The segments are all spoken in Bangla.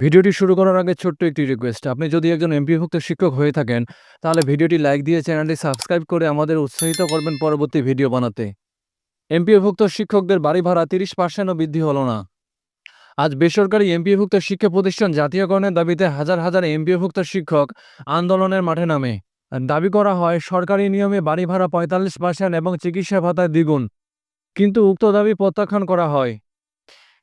ভিডিওটি শুরু করার আগে ছোট্ট একটি রিকোয়েস্ট আপনি যদি একজন এমপিভুক্ত শিক্ষক হয়ে থাকেন, তাহলে ভিডিওটি লাইক দিয়ে চ্যানেলটি সাবস্ক্রাইব করে আমাদের উৎসাহিত করবেন পরবর্তী ভিডিও বানাতে। এমপিভুক্ত শিক্ষকদের বাড়ি ভাড়া তিরিশ পার্সেন্টও বৃদ্ধি হলো না। আজ বেসরকারি এমপিভুক্ত শিক্ষা প্রতিষ্ঠান জাতীয়করণের দাবিতে হাজার হাজার এমপিভুক্ত শিক্ষক আন্দোলনের মাঠে নামে। দাবি করা হয়, সরকারি নিয়মে বাড়ি ভাড়া পঁয়তাল্লিশ পার্সেন্ট এবং চিকিৎসা ভাতায় দ্বিগুণ। কিন্তু উক্ত দাবি প্রত্যাখ্যান করা হয়।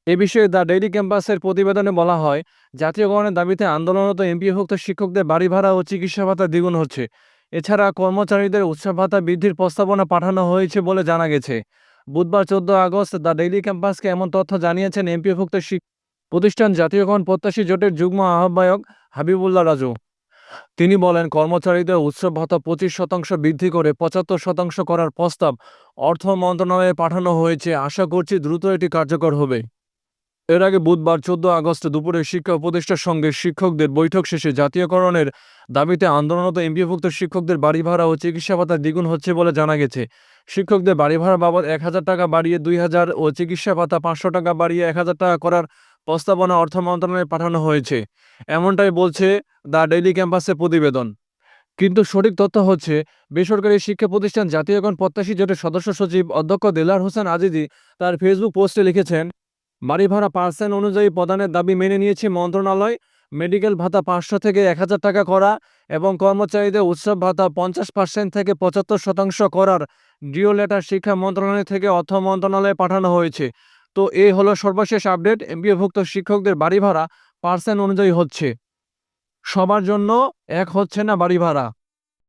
এ বিষয়ে দ্য ডেইলি ক্যাম্পাসের প্রতিবেদনে বলা হয়, জাতীয়করণের দাবিতে আন্দোলনরত এমপিভুক্ত শিক্ষকদের বাড়ি ভাড়া ও চিকিৎসা ভাতা দ্বিগুণ হচ্ছে। এছাড়া কর্মচারীদের উৎসব ভাতা বৃদ্ধির প্রস্তাবনা পাঠানো হয়েছে বলে জানা গেছে। বুধবার চোদ্দ আগস্ট দ্য ডেইলি ক্যাম্পাসকে এমন তথ্য জানিয়েছেন এমপিভুক্ত প্রতিষ্ঠান জাতীয়করণ প্রত্যাশী জোটের যুগ্ম আহ্বায়ক হাবিবুল্লাহ রাজু। তিনি বলেন, কর্মচারীদের উৎসব ভাতা পঁচিশ শতাংশ বৃদ্ধি করে পঁচাত্তর শতাংশ করার প্রস্তাব অর্থ মন্ত্রণালয়ে পাঠানো হয়েছে। আশা করছি দ্রুত এটি কার্যকর হবে। এর আগে বুধবার চোদ্দ আগস্ট দুপুরে শিক্ষা উপদেষ্টার সঙ্গে শিক্ষকদের বৈঠক শেষে জাতীয়করণের দাবিতে আন্দোলনরত এমপিভুক্ত শিক্ষকদের বাড়ি ভাড়া ও চিকিৎসা ভাতা দ্বিগুণ হচ্ছে বলে জানা গেছে। শিক্ষকদের বাড়ি ভাড়া বাবদ এক হাজার টাকা বাড়িয়ে দুই হাজার ও চিকিৎসা ভাতা পাঁচশো টাকা বাড়িয়ে এক হাজার টাকা করার প্রস্তাবনা অর্থ মন্ত্রণালয়ে পাঠানো হয়েছে। এমনটাই বলছে দ্য ডেইলি ক্যাম্পাসে প্রতিবেদন। কিন্তু সঠিক তথ্য হচ্ছে, বেসরকারি শিক্ষা প্রতিষ্ঠান জাতীয়করণ প্রত্যাশী জোটের সদস্য সচিব অধ্যক্ষ দেলার হোসেন আজিজি তার ফেসবুক পোস্টে লিখেছেন বাড়ি ভাড়া পার্সেন্ট অনুযায়ী প্রদানের দাবি মেনে নিয়েছে মন্ত্রণালয়। মেডিকেল ভাতা পাঁচশো থেকে এক হাজার টাকা করা এবং কর্মচারীদের উৎসব ভাতা পঞ্চাশ পার্সেন্ট থেকে পঁচাত্তর শতাংশ করার ডিও লেটার শিক্ষা মন্ত্রণালয় থেকে অর্থ মন্ত্রণালয়ে পাঠানো হয়েছে। তো এই হলো সর্বশেষ আপডেট। এমপিওভুক্ত শিক্ষকদের বাড়ি ভাড়া পার্সেন্ট অনুযায়ী হচ্ছে। সবার জন্য এক হচ্ছে না বাড়ি ভাড়া